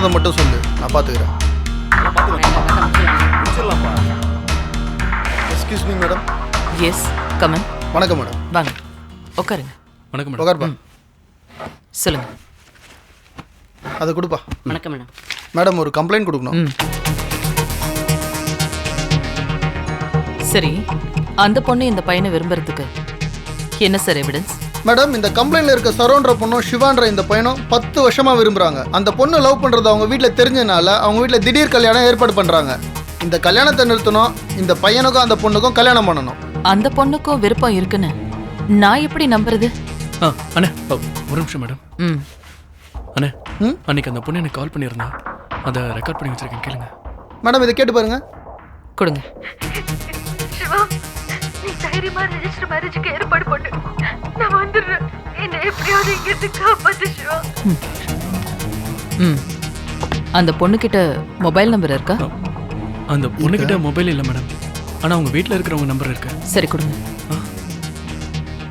சொல்கிறத மட்டும் சொல்லு. நான் பார்த்துக்கிறேன் முடிச்சிடலாம்ப்பா excuse me madam yes come on வணக்கம் மேடம் வாங்க. உட்காருங்க. வணக்கம் மேடம் உட்காருப்பா. சொல்லுங்க. அதை கொடுப்பா. வணக்கம் மேடம் மேடம் ஒரு கம்ப்ளைண்ட் கொடுக்கணும். சரி அந்த பொண்ணு இந்த பையனை விரும்புறதுக்கு என்ன சார் எவிடன்ஸ் மேடம் இந்த கம்ப்ளைண்ட்ல இருக்க சரௌண்ட்ர பொண்ணும் சிவான்ற இந்த பையனும் பத்து வருஷமா விரும்புறாங்க. அந்த பொண்ணு லவ் பண்றது அவங்க வீட்டில் தெரிஞ்சனால அவங்க வீட்டில் திடீர் கல்யாணம் ஏற்பாடு பண்றாங்க. இந்த கல்யாணத்தை நிறுத்தணும் இந்த பையனுக்கும் அந்த பொண்ணுக்கும் கல்யாணம் பண்ணணும். அந்த பொண்ணுக்கும் விருப்பம் இருக்குன்னு நான் எப்படி நம்புறது? ஆ அண்ணே ஓ, ஒரு நிமிஷம் மேடம். ம். அண்ணே ம்? அன்னைக்கு அந்த பொண்ணு எனக்கு கால் பண்ணியிருந்தா. அதை ரெக்கார்ட் பண்ணி வச்சிருக்கேன் கேளுங்க. மேடம் இதை கேட்டு பாருங்க. கொடுங்க. தைரியமா ரெஜிஸ்டர் மேரேஜுக்கு ஏற்பாடு பண்ணு. நான் வந்துடுறேன். என்னை எப்படியாவது இங்கிருந்து காப்பாத்து சிவா ம். அந்த பொண்ணுக்கிட்ட மொபைல் நம்பர் இருக்கா? அந்த பொண்ணுகிட்ட மொபைல் இல்லை மேடம் ஆனால் அவங்க வீட்டில் இருக்கிறவங்க நம்பர் இருக்கு? சரி கொடுங்க.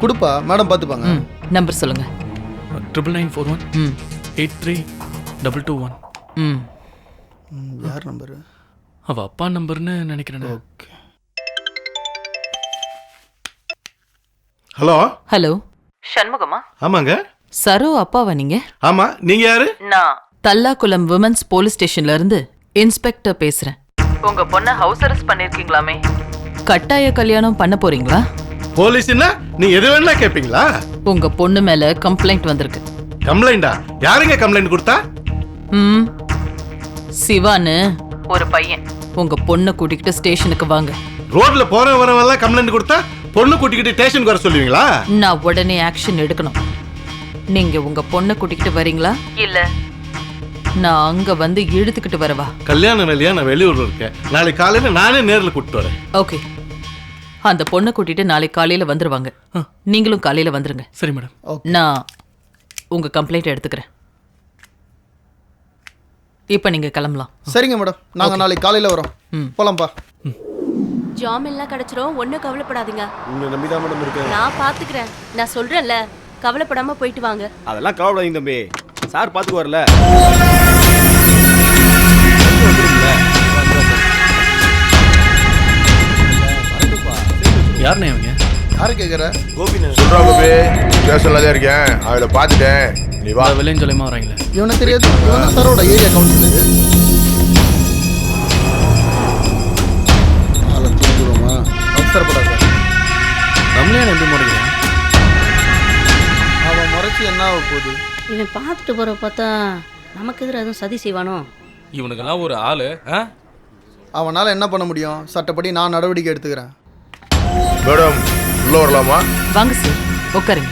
கொடுப்பா. மேடம் பார்த்துப்பாங்க. ம். நம்பர் சொல்லுங்க. ட்ரிபிள் நைன் ஃபோர் ஒன் ம். Eight three double two one ம். ம், யார் நம்பரு அவள் அப்பா நம்பர்னு நினைக்கிறேன். Okay hello? ஹலோ. சண்முகமா ஆமாங்க. சரோ அப்பாவா நீங்க? ஆமா நீங்க யாரு? நான் தல்லாக்குளம் விமன்ஸ் போலீஸ் ஸ்டேஷன்ல இருந்து இன்ஸ்பெக்டர் பேசுறேன். உங்க பொண்ண ஹவுஸ் அரெஸ்ட் பண்ணிருக்கீங்களாமே? கட்டாய கல்யாணம் பண்ண போறீங்களா? போலீஸ்னா நீங்க எது வேணா கேப்பீங்களா? உங்க பொண்ணு மேல கம்ப்ளைண்ட் வந்திருக்கு. கம்ப்ளைண்டா? யாருங்க கம்ப்ளைண்ட் கொடுத்தா? ம். சிவான்னு. ஒரு பையன். உங்க பொண்ணை கூட்டிக்கிட்டு ஸ்டேஷனுக்கு வாங்க. ரோட்ல போற வரவெல்லாம் கம்ப்ளைண்ட் கொடுத்தா? பொண்ணு கூட்டிக்கிட்டு ஸ்டேஷனுக்கு வர சொல்லுவீங்களா? நான் உடனே ஆக்ஷன் எடுக்கணும். நீங்க உங்க பொண்ணை கூட்டிக்கிட்டு வரீங்களா? இல்ல. நான் அங்க வந்து இழுத்துக்கிட்டு வரவா? கல்யாணம் இல்லையா நான் வெளியூர்ல இருக்கேன். நாளைக்கு காலையில நானே நேர்ல கூட்டிட்டு வரேன். ஓகே. அந்த பொண்ணை கூட்டிட்டு நாளைக்கு காலையில வந்துருவாங்க. நீங்களும் காலையில வந்துருங்க. சரி மேடம். நான் உங்க கம்ப்ளைண்ட் எடுத்துக்கிறேன். இப்போ நீங்க கிளம்பலாம். சரிங்க மேடம். நாங்கள் நாளைக்கு காலையில் வரோம். ம். போலாம்ப்பா. ஜாம் எல்லாம் கிடைச்சிரும். ஒன்றும் கவலைப்படாதீங்க. உங்களை நம்பி தான் மேடம் இருக்கேன். நான் பார்த்துக்கிறேன் நான் சொல்றேன்ல. கவலைப்படாம போயிட்டு வாங்க. அதெல்லாம் கவலைப்படாதீங்க தம்பி. சார் பார்த்துக்கு வரல யாருண்ணே அவங்க யாரு கேட்குற கோபிநாத் சொல்றா கோபி. ஸ்டேஷன்ல தான் இருக்கேன் அவளை பார்த்துட்டேன். நீ வா. வில்லேஞ்சொலைமா வராங்களே இவனுக்கு தெரியாது. இவன் சரோட ஏரியா கவுன்சிலரு அவசரப்படாத நம்மளே நம்பி முறைக்கிறேன் அவன் முறைச்சி என்ன ஆக போகுது? இவன் பார்த்துட்டு போற பார்த்தா நமக்கு எதிராக எதுவும் சதி செய்வானோ? இவனுக்கெல்லாம் ஒரு ஆளு ஆ? அவனால் என்ன பண்ண முடியும்? சட்டப்படி நான் நடவடிக்கை எடுத்துக்கிறேன். மேடம் உள்ள வரலாமா? வாங்க சார். உட்காருங்க.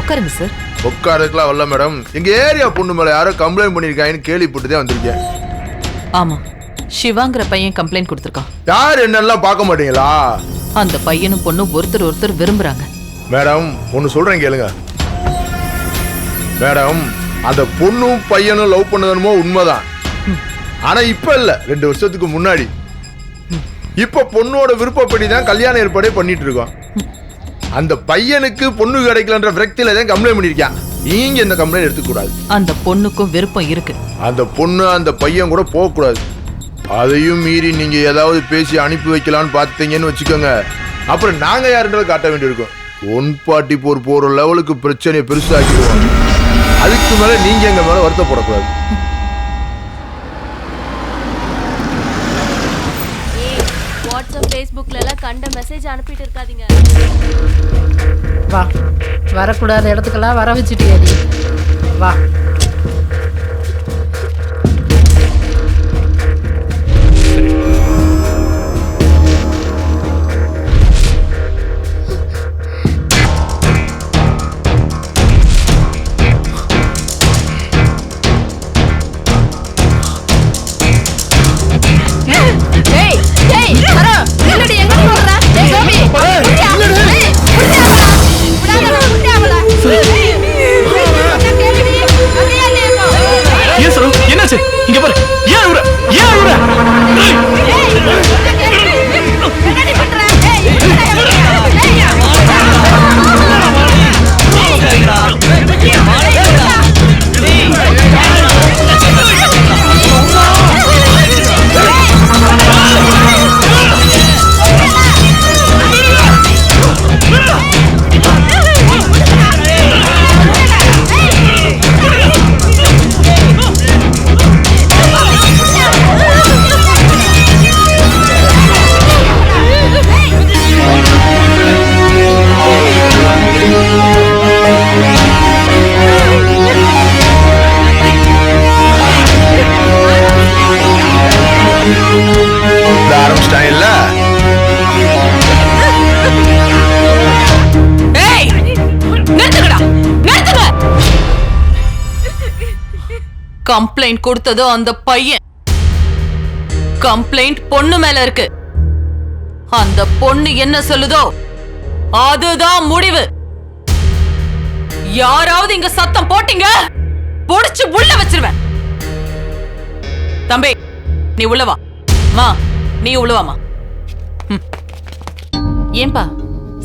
உட்காருங்க சார். உட்காரதுக்குலாம் வரல மேடம். எங்க ஏரியா பொண்ணு மேல யாரோ கம்ப்ளைண்ட் பண்ணிருக்காங்கன்னு கேள்விப்பட்டு தான் வந்திருக்கேன். ஆமா. சிவாங்கிற பையன் கம்ப்ளைண்ட் கொடுத்துருக்கான். யார் என்னெல்லாம் பார்க்க மாட்டீங்களா? அந்த பையனும் பொண்ணும் ஒருத்தர் ஒருத்தர் விரும்புறாங்க. மேடம் ஒன்று சொல்றேன் கேளுங்க. மேடம் அந்த பொண்ணும் பையனும் லவ் பண்ணதுமோ உண்மைதான். ஆனா இப்ப இல்ல ரெண்டு வருஷத்துக்கு முன்னாடி. இப்ப பொண்ணோட விருப்பப்படி தான் கல்யாண ஏற்பாடே பண்ணிட்டு இருக்கோம். அந்த பையனுக்கு பொண்ணு கிடைக்கலன்ற விரக்தியில தான் கம்ப்ளைண்ட் பண்ணிருக்கான். நீங்க இந்த கம்ப்ளைண்ட் எடுத்துக்க கூடாது. அந்த பொண்ணுக்கும் விருப்பம் இருக்கு. அந்த பொண்ணு அந்த பையன் கூட போகக்கூடாது. அதையும் மீறி நீங்க ஏதாவது பேசி அனுப்பி வைக்கலாம்னு பார்த்தீங்கன்னு வச்சுக்கோங்க. அப்புறம் நாங்க யாருன்றதை காட்ட வேண்டியிருக்கும். ஒன் பார்ட்டி போர் போற லெவலுக்கு பிரச்சனையை பெருசாக்கிடுவோம். அதுக்கு மேல நீங்க எங்க மேல வருத்தப்படக்கூடாது. வாட்ஸ்அப் ஃபேஸ்புக்ல எல்லாம் கண்ட மெசேஜ் அனுப்பிட்டு இருக்காதீங்க. வா வரக்கூடாத இடத்துக்கெல்லாம் வர வச்சுட்டியா நீ? வா. கம்ப்ளைண்ட் கொடுத்ததோ அந்த பையன். கம்ப்ளைண்ட் பொண்ணு மேல இருக்கு. அந்த பொண்ணு என்ன சொல்லுதோ அதுதான் முடிவு. யாராவது இங்க சத்தம் போட்டீங்க? புடிச்சு உள்ள வச்சிருவேன். தம்பி நீ உள்ள வா. மா நீ உள்ள வாமா ஏன்பா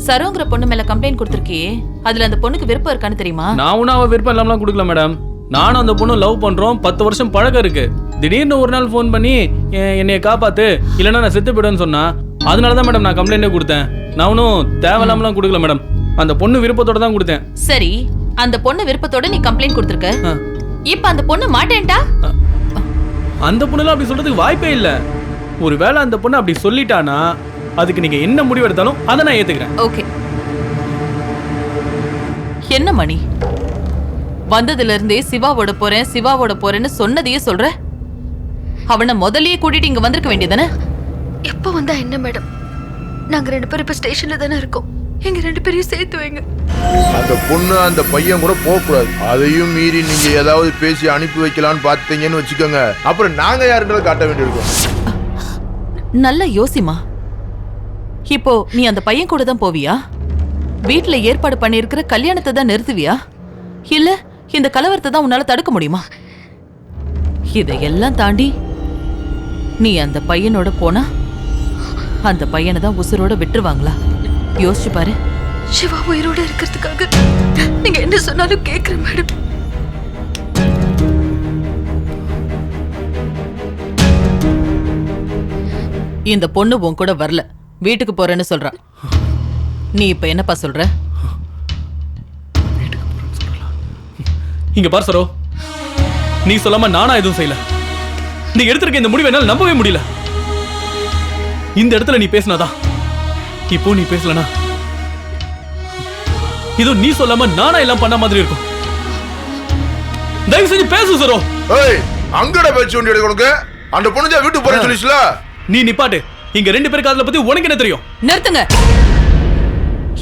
சரோங்கிற பொண்ணு மேல கம்ப்ளைண்ட் கொடுத்திருக்கியே? அதுல அந்த பொண்ணுக்கு விருப்பம் இருக்கான்னு தெரியுமா? நான் அவள் விருப்பம் இல்லாமலாம் கொடுக்கல மேடம். நானும் அந்த பொண்ணும் லவ் பண்றோம். பத்து வருஷம் பழக்கம் இருக்கு. திடீர்னு ஒரு நாள் ஃபோன் பண்ணி "எ- என்னைய காப்பாத்து. இல்லைன்னா நான் செத்து போயிடுவேன்னு சொன்னா அதனால தான் மேடம் நான் கம்ப்ளைண்டே கொடுத்தேன். நான் ஒன்றும் தேவையில்லாமலாம் கொடுக்கல மேடம் அந்த பொண்ணு விருப்பத்தோட தான் கொடுத்தேன். சரி அந்த பொண்ணு விருப்பத்தோட நீ கம்ப்ளைண்ட் கொடுத்திருக்க. இப்ப அந்த பொண்ணு மாட்டேன்டா அந்த பொண்ணுலாம் அப்படி சொல்றதுக்கு வாய்ப்பே இல்லை. ஒருவேளை அந்த பொண்ணு அப்படி சொல்லிட்டானா அதுக்கு நீங்க என்ன முடிவு எடுத்தாலும் அதை நான் ஏத்துக்கிறேன். ஓகே. என்ன மணி? வந்ததுல இருந்தே சிவாவோட போறேன் சிவாவோட போறேன்னு சொன்னதையே சொல்ற? அவனை முதல்லயே கூட்டிட்டு இங்க வந்திருக்க வேண்டியதானே எப்போ வந்தா என்ன மேடம்? நாங்க ரெண்டு பேரும் இப்ப ஸ்டேஷன்ல தானே இருக்கோம். எங்க ரெண்டு பேரையும் சேர்த்து வைங்க. அந்த பொண்ணு அந்த பையன் கூட போகக்கூடாது. அதையும் மீறி நீங்க ஏதாவது பேசி அனுப்பி வைக்கலாம்னு பார்த்தீங்கன்னு வச்சுக்கோங்க. அப்புறம் நாங்க யாருன்றதை காட்ட வேண்டியிருக்கோம். நல்லா யோசிமா இப்போ நீ அந்த பையன் கூட தான் போவியா? வீட்ல ஏற்பாடு பண்ணியிருக்கிற கல்யாணத்தை தான் நிறுத்துவியா? இல்ல இந்த கலவரத்தை தான் உன்னால தடுக்க முடியுமா? இதையெல்லாம் தாண்டி நீ அந்த பையனோட போனா அந்த பையனை தான் உசுரோட விட்டுருவாங்களா? யோசிச்சு பாரு. சிவா உயிரோட இருக்கிறதுக்காக நீங்க என்ன சொன்னாலும் கேக்குறேன் மேடம். இந்த பொண்ணு உன் கூட வரல. வீட்டுக்கு போறேன்னு சொல்றா. நீ இப்ப என்னப்பா சொல்ற? இங்க பார் சரோ. நீ சொல்லாம நானா எதுவும் செய்யல. நீ எடுத்திருக்க இந்த முடிவை என்னால நம்பவே முடியல. இந்த இடத்துல நீ பேசினாதான் இப்போ நீ பேசலனா? இதோ நீ சொல்லாம நானா எல்லாம் பண்ண மாதிரி இருக்கும். தயவு செஞ்சு பேசு சரோ. ஏய் அங்கட பேச்சு வண்டி உனக்கு? அந்த பொண்ணு வீட்டுக்கு போறேன்னு சொல்லிச்சுல? நீ நிப்பாட்டு. இங்க ரெண்டு பேருக்கு அதுல பத்தி உனக்கு என்ன தெரியும்? நிறுத்துங்க.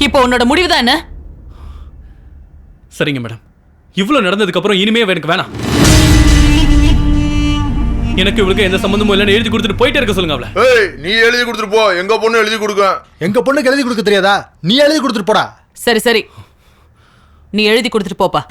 இப்போ உன்னோட முடிவு தான் என்ன? சரிங்க மேடம். இவ்வளவு நடந்ததுக்கு அப்புறம் இனிமே எனக்கு வேணாம். எனக்கு இவளுக்கு எந்த சம்பந்தமும் இல்லைன்னு எழுதி கொடுத்துட்டு போயிட்டே இருக்க சொல்லுங்க அவளை. ஏய் நீ எழுதி கொடுத்துட்டு போ. எங்க பொண்ணு எழுதி கொடுக்க? எங்க பொண்ணுக்கு எழுதி கொடுக்க தெரியாதா? நீ எழுதி கொடுத்துட்டு போடா. சரி சரி. நீ எழுதி கொடுத்துட்டு போப்பா.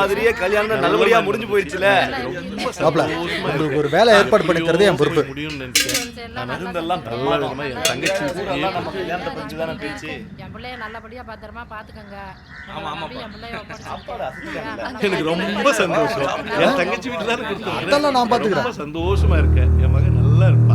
மாதிரியே கல்யாணம் நல்லபடியா முடிஞ்சு போயிடுச்சுல. மாப்பிள உங்களுக்கு ஒரு வேலை ஏற்பாடு பண்ணி தரது என் பொறுப்பு. முடியும்னு நினைச்சேன் இருந்தெல்லாம் பிரமாதமா என் தங்கச்சி நம்ம கல்யாணத்தை பத்தி தானே பேச்சு என் பிள்ளைய நல்லபடியா பத்திரமா பாத்துக்கங்க. ஆமா, ஆமா. என் பிள்ளைய சாப்பாடு அசத்திட்டாங்கல்ல. எனக்கு ரொம்ப சந்தோஷம். என் தங்கச்சி வீட்டுல தானே கொடுத்தோம் அதெல்லாம் நான் பாத்துக்கிறேன். ரொம்ப சந்தோஷமா இருக்கேன். என் மகன் நல்லா இருப்பா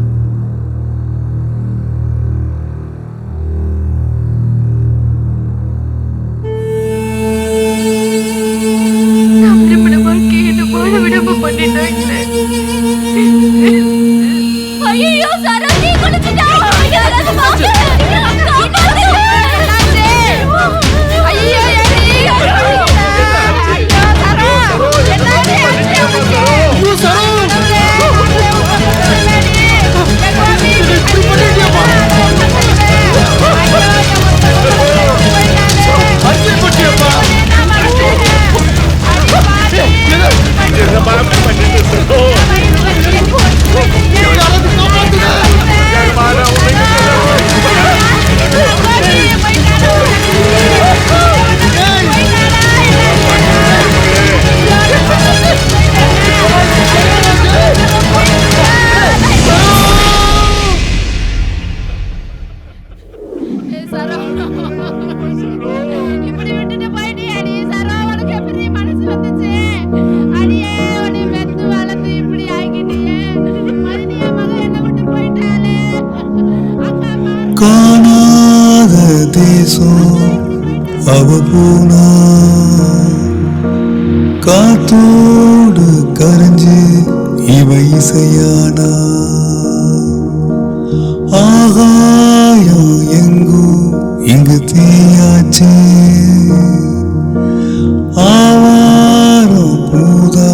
தேசம் அவ போனா காத்தோடு கரைஞ்சு இவை இசையானா. ஆகாயம் எங்கும் இங்கு தீயாச்சே. ஆவாரம் பூதா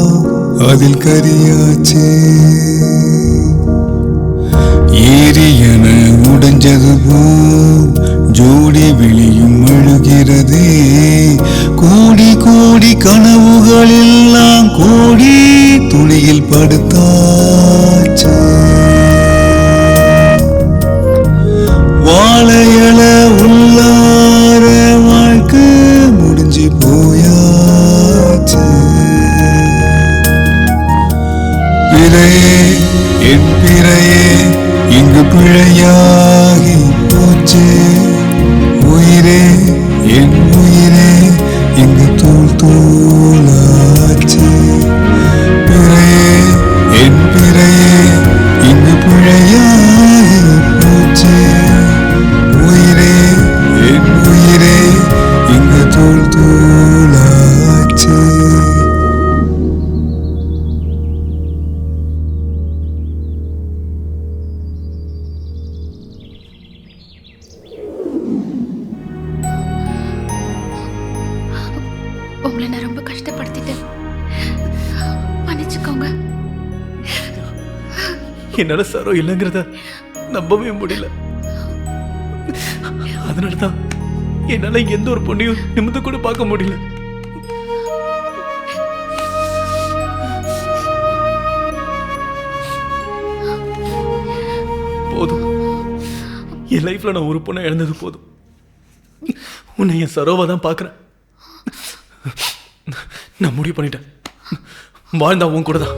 அதில் கரியாச்சே. ஏரியன முடிஞ்சது போல் ஜோடி விழியும் அழுகிறது என்னால சரோ இல்லைங்கிறத நம்பவே முடியல. அதனால தான் என்னால எந்த ஒரு பொண்ணையும் நிமிந்து கூட பார்க்க முடியல. போதும். என் லைஃப்ல நான் ஒரு பொண்ணை இழந்தது போதும். உன்னை என் சரோவா தான் பார்க்குறேன். நான் முடிவு பண்ணிட்டேன். வாழ்ந்தா உன் கூட தான்.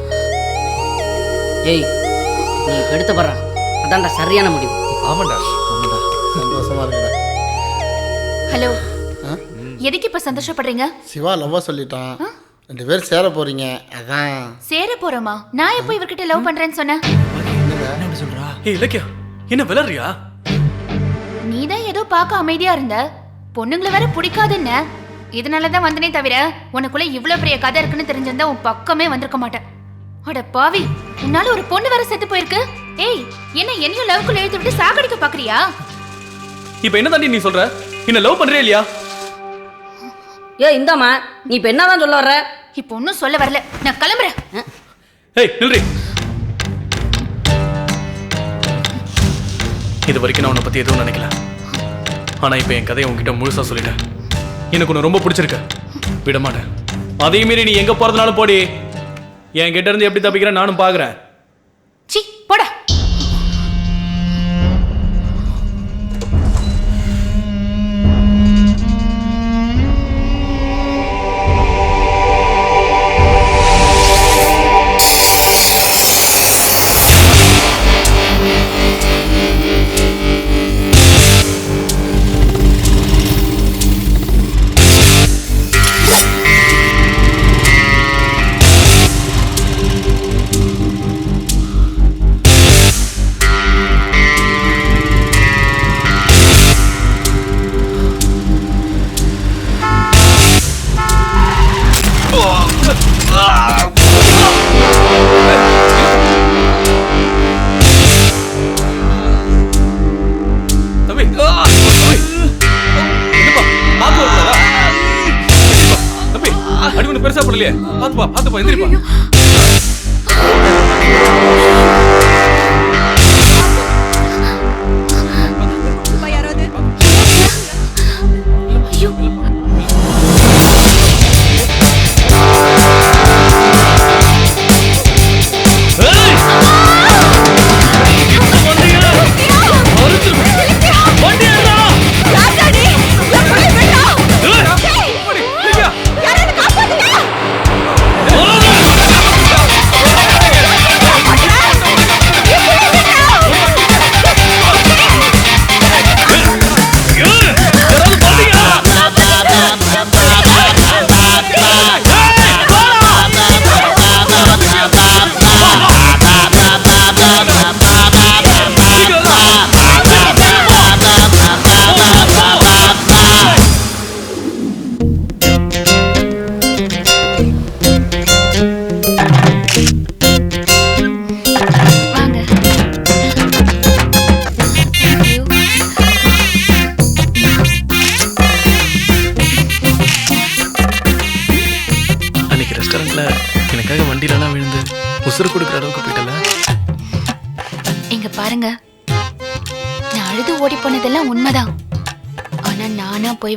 ஏய் நீ கெடுத்த படுறான் அதான்டா சரியான முடிவு. ஆமாண்டா. சந்தோஷமா இருக்குடா. ஹலோ. எதுக்கு இப்ப சந்தோஷப்படுறீங்க? சிவா லவ்வா சொல்லிட்டான். ரெண்டு பேரும் சேர போறீங்க. அதான். சேர போறோமா? நான் எப்போ இவர்கிட்ட லவ் பண்றேன்னு சொன்னேன்? ஏய் இலக்கியா என்ன விளறியா? நீ தான் ஏதோ பார்க்க அமைதியா இருந்த. பொண்ணுங்களை வேற பிடிக்காதுன்னு. இதனால தான் வந்தனே தவிர உனக்குள்ள இவ்ளோ பெரிய கதை இருக்குன்னு தெரிஞ்சிருந்தா உன் பக்கமே வந்திருக்க மாட்டேன். அட பாவி. உன்னால ஒரு பொண்ணு வேற செத்து போயிருக்கு. ஏய் என்ன என்னையும் லவ்க்குள்ள இழுத்து விட்டு சாகடிக்க பாக்குறியா? இப்போ என்ன தாண்டி நீ சொல்ற? என்ன லவ் பண்றியா இல்லையா? ஏ இந்தாம்மா நீ இப்போ என்னதான் சொல்ல வர்ற? இப்போ ஒன்னும் சொல்ல வரல. நான் கிளம்புறேன். ஏய் நில்றி. இது வரைக்கும் நான் உன்னை பத்தி எதுவும் நினைக்கல. ஆனா இப்போ என் கதையை உன்கிட்ட முழுசா சொல்லிட்டேன். எனக்கு உன்னை ரொம்ப பிடிச்சிருக்கு. விட மாட்டேன் அதே மீறி நீ எங்க போறதுனாலும் போடி. என் கிட்ட இருந்து எப்படி தப்பிக்கிறேன் நானும் பார்க்குறேன் ஒன்றும் பாத்துப்பா பாத்துப்பா எந்திரிப்பா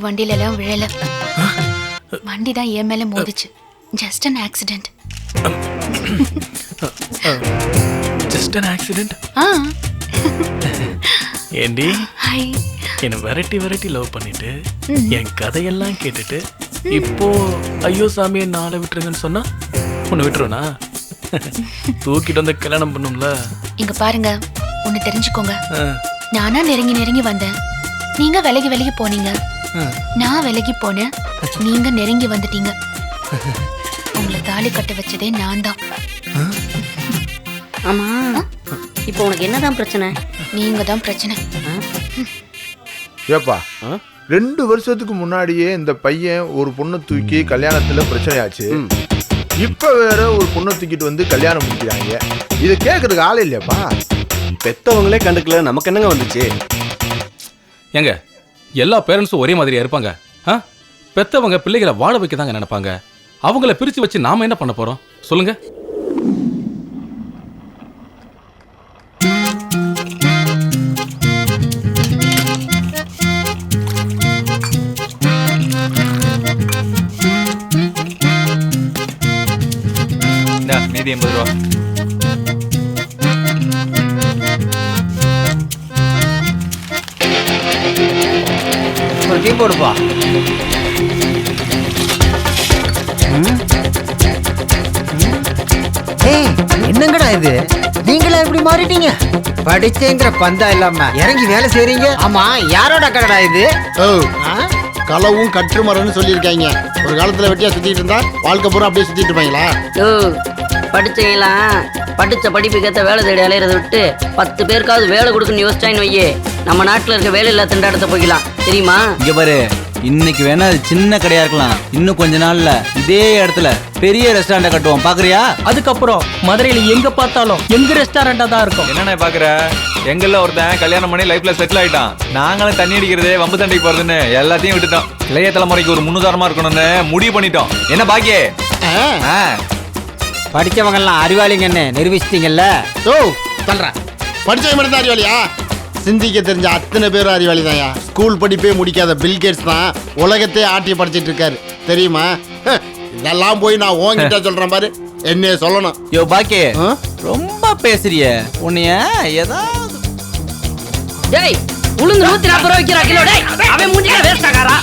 வண்டியில எல்லாம் விழல. வண்டி தான் என் மேல மோதிச்சு. Just an accident just an accident ஏண்டி? ஹாய் என்னை வெரைட்டி வெரைட்டி லவ் பண்ணிட்டு. என் கதையெல்லாம் கேட்டுட்டு இப்போ ஐயோ சாமி என்ன ஆளை விட்டுருங்கன்னு சொன்னா உன்னை விட்டுருவனா? தூக்கிட்டு வந்து கல்யாணம் பண்ணும்ல. இங்க பாருங்க ஒண்ணு தெரிஞ்சுக்கோங்க. நானா நெருங்கி நெருங்கி வந்தேன். நீங்க விலகி விலகி போனீங்க. நான் விலகி போனேன். நீங்க நெருங்கி வந்துட்டீங்க. உங்களை தாலி கட்ட வச்சதே நான் தான். ஆமா. இப்போ உனக்கு என்னதான் பிரச்சனை? நீங்க தான் பிரச்சனை. ஏப்பா ரெண்டு வருஷத்துக்கு முன்னாடியே இந்த பையன் ஒரு பொண்ணை தூக்கி கல்யாணத்துல பிரச்சனையாச்சு. இப்ப வேற ஒரு பொண்ணை தூக்கிட்டு வந்து கல்யாணம் முடிக்கிறாங்க. இதை கேட்கறதுக்கு ஆள் இல்லையாப்பா? பெத்தவங்களே கண்டுக்கல நமக்கு என்னங்க வந்துச்சு? ஏங்க எல்லா பேரண்ட்ஸும் ஒரே மாதிரியா இருப்பாங்க. ஆ? பெத்தவங்க பிள்ளைகளை வாழ வைக்க தாங்க நினைப்பாங்க. அவங்கள பிரிச்சு வச்சு நாம என்ன பண்ண போறோம்? சொல்லுங்க. மீதி எண்பது ரூபா. டீ போடுப்பா ஏய் என்னங்கடா இது? நீங்களா இப்படி மாறிட்டீங்க? படிச்சேங்கிற பந்தா இல்லாம இறங்கி வேலை செய்றீங்க? ஆமா யாரோட கடைடா இது? ஓ களவும் கற்றுமரன்னு சொல்லியிருக்காங்க. ஒரு காலத்துல வெட்டியா சுத்திட்டு இருந்தா வாழ்க்கை பூரா அப்படியே சுத்திட்டு இருப்பாங்களா? ஓ படிச்சவங்களாம் படிச்ச படிப்புக்கு ஏற்ற வேலை தேடி அலையிறத விட்டு பத்து பேருக்காவது வேலை கொடுக்குன்னு யோசிச்சான்னு வையே. நம்ம நாட்டில் இருக்க வேலை இல்லா திண்டாட்டத்தை போய்க்கலாம் தெரியுமா? இங்க பாரு இன்னைக்கு வேணா அது சின்ன கடையா இருக்கலாம். இன்னும் கொஞ்ச நாள்ல இதே இடத்துல பெரிய ரெஸ்டாரண்ட் கட்டுவோம். பாக்குறியா? அதுக்கப்புறம் மதுரையில எங்க பார்த்தாலும் எங்க ரெஸ்டாரண்டா தான் இருக்கும். என்னண்ணே பாக்குற? எங்கெல்லாம் ஒருத்தன் கல்யாணம் பண்ணி லைஃப்ல செட்டில் ஆயிட்டான். நாங்களும் தண்ணி அடிக்கிறது வம்பு சண்டைக்கு போறதுன்னு எல்லாத்தையும் விட்டுட்டோம். இளைய தலைமுறைக்கு ஒரு முன்னுதாரணமா இருக்கணும்னு முடிவு பண்ணிட்டோம். என்ன பாக்கியே? ஆ. படிச்சவங்க எல்லாம் அறிவாளிங்கன்னு நிரூபிச்சிட்டீங்கல்ல? ஓ பண்றேன் படிச்சவன் மட்டும் தான் அறிவாளியா? சிந்திக்க தெரிஞ்ச அத்தனை பேரும் அறிவாளி தான்யா ஸ்கூல் படிப்பே முடிக்காத பில் கேட்ஸ் தான் உலகத்தை ஆட்டி படிச்சிட்டு இருக்காரு. தெரியுமா? இதெல்லாம் போய் நான் உன்கிட்ட சொல்றேன் பாரு. என்னைய சொல்லணும். யோ பாக்கே? ரொம்ப பேசுறிய. உன்னைய ஏதாவது டேய் உளுந்து நூத்தி நாற்பது ரூபா வைக்கிறா கிலோ டேய் அவன் மூஞ்சிக்க வேஸ்ட் ஆகாரா?